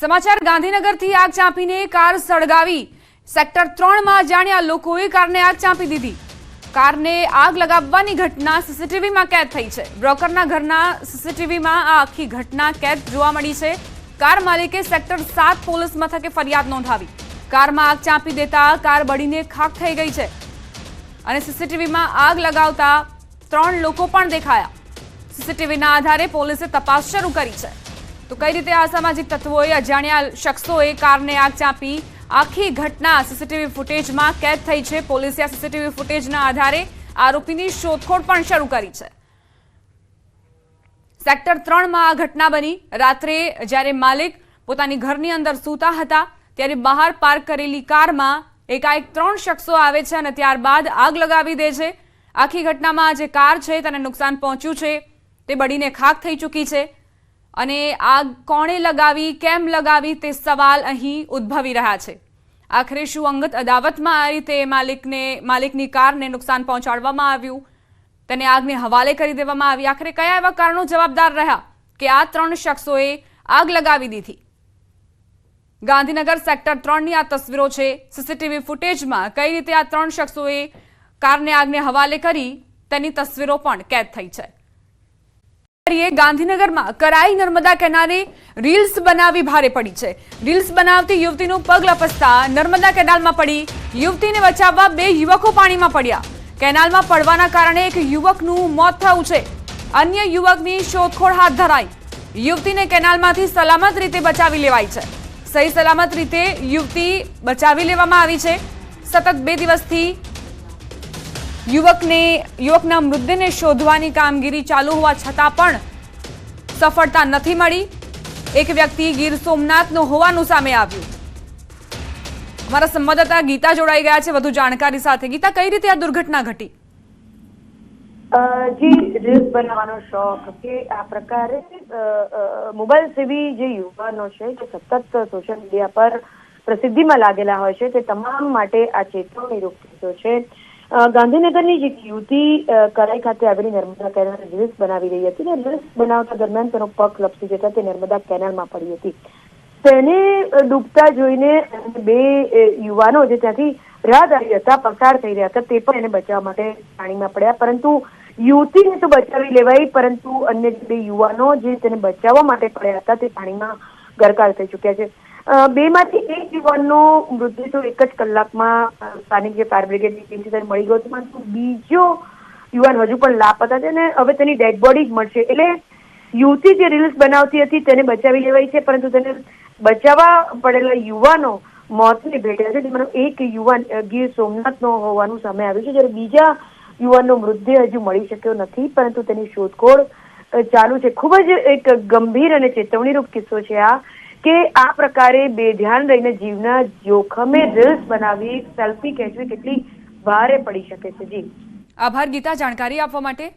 સમાચાર, ગાંધીનગરથી આગ ચાંપીને કાર સળગાવી. સેક્ટર ત્રણમાં જાણ્યા લોકોએ કારને આગ ચાંપી દીધી. કારને આગ લગાવવાની ઘટના સીસીટીવીમાં કેદ થઈ છે. બ્રોકરના ઘરના સીસીટીવીમાં આ આખી ઘટના કેદ જોવા મળી છે. કાર માલિકે સેક્ટર સાત પોલીસ મથકે ફરિયાદ નોંધાવી. કારમાં આગ ચાંપી દેતા કાર બળીને ખાખ થઈ ગઈ છે. અને સીસીટીવીમાં આગ લગાવતા ત્રણ લોકો પણ દેખાયા. સીસીટીવીના આધારે પોલીસે તપાસ શરૂ કરી છે. તો કઈ રીતે અસામાજિક તત્વોએ અજાણ્યા શખ્સોએ કારને આગ ચાંપી? આખી ઘટના સીસીટીવી ફૂટેજમાં કેદ થઈ છે. પોલીસે આ સીસીટીવી ફૂટેજના આધારે આરોપીની શોધખોળ પણ શરૂ કરી છે. સેક્ટર ત્રણમાં આ ઘટના બની. રાત્રે જ્યારે માલિક પોતાની ઘરની અંદર સૂતા હતા, ત્યારે બહાર પાર્ક કરેલી કારમાં એકાએક ત્રણ શખ્સો આવે છે અને ત્યારબાદ આગ લગાવી દે છે. આખી ઘટનામાં જે કાર છે, તેને નુકસાન પહોંચ્યું છે. તે બળીને ખાક થઈ ચૂકી છે. અને આગ કોણે લગાવી, કેમ લગાવી તે સવાલ અહીં ઉદ્ભવી રહ્યા છે. આખરે શું અંગત અદાવતમાં આ રીતે માલિકને, માલિકની કારને નુકસાન પહોંચાડવામાં આવ્યું? તેને આગને હવાલે કરી દેવામાં આવી. આખરે કયા એવા કારણો જવાબદાર રહ્યા કે આ ત્રણ શખ્સોએ આગ લગાવી દીધી? ગાંધીનગર સેક્ટર ત્રણની આ તસવીરો છે. સીસીટીવી ફૂટેજમાં કઈ રીતે આ ત્રણ શખ્સોએ કારને આગને હવાલે કરી તેની તસવીરો પણ કેદ થઈ છે. ગાંધીનગરમાં કરાઈ નર્મદા કેનાલે રીલ્સ બનાવી ભારે પડી છે. રીલ્સ બનાવતી યુવતીનું પગ લપસતા નર્મદા કેનાલમાં પડી યુવતીને બચાવવા બે યુવકો પાણીમાં પડ્યા. કેનાલમાં પડવાના કારણે એક યુવકનું મોત થયું છે. અન્ય યુવકની શોધખોળ હાથ ધરાઈ. યુવતીને કેનાલમાંથી સલામત રીતે બચાવી લેવાઈ છે. સહી સલામત રીતે યુવતી બચાવી લેવામાં આવી છે. સતત બે દિવસથી યુવકને યુવકના મૃતદેહને શોધવાની કામગીરી ચાલુ હોવા છતાં પણ સફળતા નથી મળી. એક વ્યક્તિ ગીર સોમનાથનો હોવાનું સામે આવ્યું. અમારા સંવાદદાતા ગીતા જોડાઈ ગયા છે. વધુ જાણકારી સાથે. ગીતા, કઈ રીતે આ દુર્ઘટના ઘટી? જી, રીલ્સ બનાવવાનો શોખ કે આ પ્રકારે મોબાઈલ સેવી જે યુવાનો છે, જે સતત સોશિયલ મીડિયા પર પ્રસિદ્ધિમાં લાગેલા હોય છે, તે તમામ માટે આ ચેતવણી રૂપ છે. ગાંધીનગરની એક યુવતી કરાઈ ખાતે આવેલી નર્મદા કેનાલ રીલ્સ બનાવી રહી હતી ને રીલ્સ બનાવતા દરમિયાન તેનો પગ લપસી જતા તે નર્મદા કેનાલમાં પડી હતી. તેને ડૂબતા જોઈને બે યુવાનો જે ત્યાંથી રાહદારી હતા, પસાર થઈ રહ્યા હતા, તે પણ એને બચાવવા માટે પાણીમાં પડ્યા. પરંતુ યુવતીને તો બચાવી લેવાઈ, પરંતુ અન્ય બે યુવાનો જે તેને બચાવવા માટે પડ્યા હતા, તે પાણીમાં ગરકાવ થઈ ચૂક્યા છે. બેમાંથી એક યુવાનનો મૃત્યુ એક જ કલાકમાં. સ્થાનિક જે ફાયર બ્રિગેડની ટીમ છે મળી ગયો પરંતુ બીજો યુવાન હજુ પણ લાપતા છે અને હવે તેની ડેડ બોડી જ મળશે. એટલે યુવતી જે રીલ્સ બનાવતી હતી તેને બચાવી લેવાઈ છે, પરંતુ તેને બચાવવા પડેલા યુવાનો મોતને ભેટ્યા છે. જેમાંનો એક યુવાન ગીર સોમનાથનો હોવાનું સામે આવ્યું છે. જ્યારે બીજા યુવાનનો મૃતદેહ હજુ મળી શક્યો નથી, પરંતુ તેની શોધખોળ ચાલુ છે. ખૂબ જ એક ગંભીર અને ચેતવણીરૂપ કિસ્સો છે આ. કે આ પ્રકારે બેધ્યાન રહીને જીવના જોખમે રીલ્સ બનાવી સેલ્ફી ખેંચવી કેટલી ભારે પડી શકે છે જી. આભાર ગીતા, જાણકારી આપવા માટે.